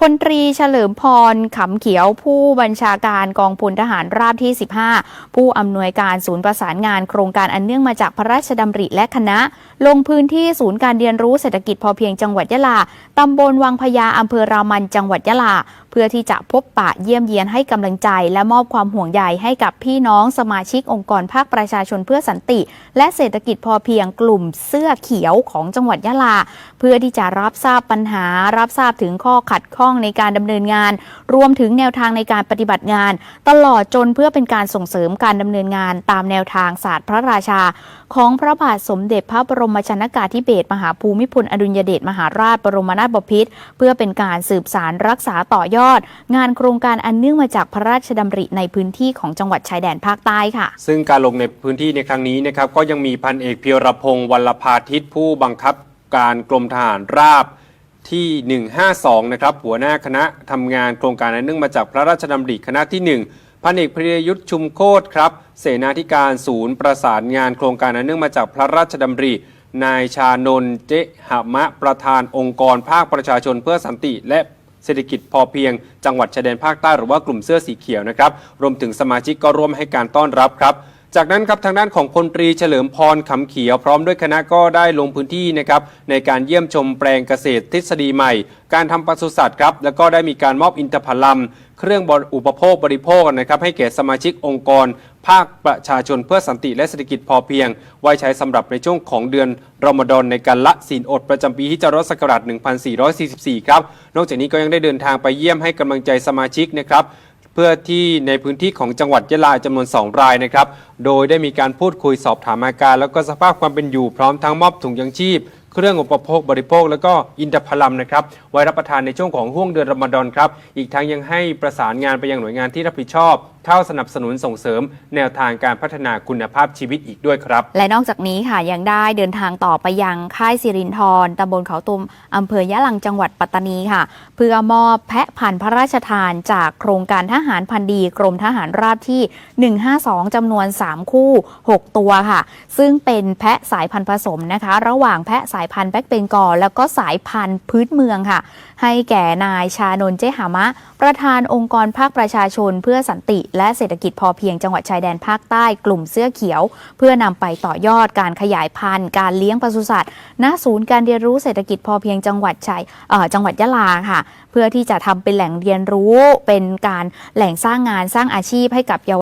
พลตรีเฉลิมพรขำเขียวผู้บัญชาการกองพลทหารราบที่ 15 ผู้อำนวยการศูนย์ประสานงานโครงการอันเนื่องมาจากพระราชดำริและคณะ ลงพื้นที่ศูนย์การเรียนรู้เศรษฐกิจพอเพียงจังหวัดยะลา ตำบลวังพญาอำเภอรามันจังหวัดยะลา พื่อที่จะพบปะเยี่ยมเยียนให้กำลังใจ และมอบความห่วงใยให้กับพี่น้องสมาชิกองค์กรภาคประชาชนเพื่อสันติ และเศรษฐกิจพอเพียงกลุ่มเสื้อเขียวของจังหวัดยะลา เพื่อที่จะรับทราบปัญหา รับทราบถึงข้อขัดข้องในการดำเนินงาน รวมถึงแนวทางในการปฏิบัติงาน ตลอดจนเพื่อเป็นการส่งเสริมการดำเนินงาน ตามแนวทางศาสตร์พระราชา ของพระบาทสมเด็จพระบรมชนกาธิเบศรมหาภูมิพลอดุลยเดชมหาราชบรมนาถบพิตรเพื่อเป็นการสืบสารรักษาต่อยอดงานโครงการอันเนื่องมาจากพระราชดำริในพื้นที่ของจังหวัดชายแดนภาคใต้ค่ะ ซึ่งการลงในพื้นที่ในครั้งนี้นะครับก็ยังมีพันเอกเพียรพงศ์วัลภาทิตผู้บังคับการกรมทหารราบที่ 152 นะครับ หัวหน้าคณะทำงานโครงการอันเนื่องมาจากพระราชดำริคณะที่ 1 พันเอกพริยยุทธชุมโคตรครับ เสนาธิการศูนย์ประสานงานโครงการอันเนื่องมาจากพระราชดำริ นายชานนเจหมะประธานองค์กรภาคประชาชนเพื่อสันติและ เศรษฐกิจพอเพียง จังหวัดชายแดนภาคใต้หรือว่ากลุ่มเสื้อสีเขียวนะครับ รวมถึงสมาชิกก็ร่วมให้การต้อนรับครับ จากนั้นครับทางด้านของพลตรีเฉลิมพรขำเขียวพร้อมด้วยคณะก็ได้ลงพื้นที่นะครับในการเยี่ยมชมแปลงเกษตรทฤษฎีใหม่ การทำปศุสัตว์ครับแล้วก็ได้มีการมอบอินทผลัมเครื่องบอุปโภคบริโภคนะครับให้แก่สมาชิกองค์กร ภาคประชาชนเพื่อสันติและเศรษฐกิจพอเพียง ไว้ใช้สำหรับในช่วงของเดือนรอมฎอนในการละศีลอดประจำปีฮิจเรศักราช1444 ครับ นอกจากนี้ก็ยังได้เดินทางไปเยี่ยมให้กำลังใจสมาชิกนะครับ เพื่อที่ในพื้นที่ของจังหวัดยะลาจำนวน 2 รายนะครับ โดยได้มีการพูดคุยสอบถามอาการ แล้วก็สภาพความเป็นอยู่พร้อมทั้งมอบถุงยังชีพ เครื่องอุปโภคบริโภค แล้วก็อินทผลัมนะครับไว้รับประทานในช่วงของห่วงเดือนรอมฎอนครับ อีกทั้งยังให้ประสานงานไปยังหน่วยงานที่รับผิดชอบ เข้าสนับสนุนส่งเสริม แนวทางการพัฒนาคุณภาพชีวิตอีกด้วยครับ และนอกจากนี้ค่ะยังได้เดินทางต่อไปยังค่ายสิรินทรตำบลเขาตุมอำเภอยะลังจังหวัดปัตตานีค่ะ เพื่อมอบแพะพันธุ์พระราชทานจากโครงการทหารพันธีกรมทหารราบที่ 152จำนวน 3 คู่ 6 ตัวค่ะ ซึ่งเป็นแพะสายพันธุ์ผสมนะคะ ระหว่างแพะสายพันธุ์แบ็กเบงกอลแล้วก็สายพันธุ์พื้นเมืองค่ะ ให้แก่นายชานนเจหามะ ประธานองค์กรภาคประชาชนเพื่อสันติและเศรษฐกิจพอเพียงจังหวัดชายแดนภาคใต้กลุ่มเสื้อเขียว เพื่อนำไปต่อยอดการขยายพันธุ์ การเลี้ยงปศุสัตว์ณศูนย์การเรียนรู้เศรษฐกิจพอเพียงจังหวัดชายจังหวัดยะลาค่ะ เพื่อที่จะทำเป็นแหล่งเรียนรู้เป็นการแหล่งสร้างงานสร้างอาชีพให้กับเยาว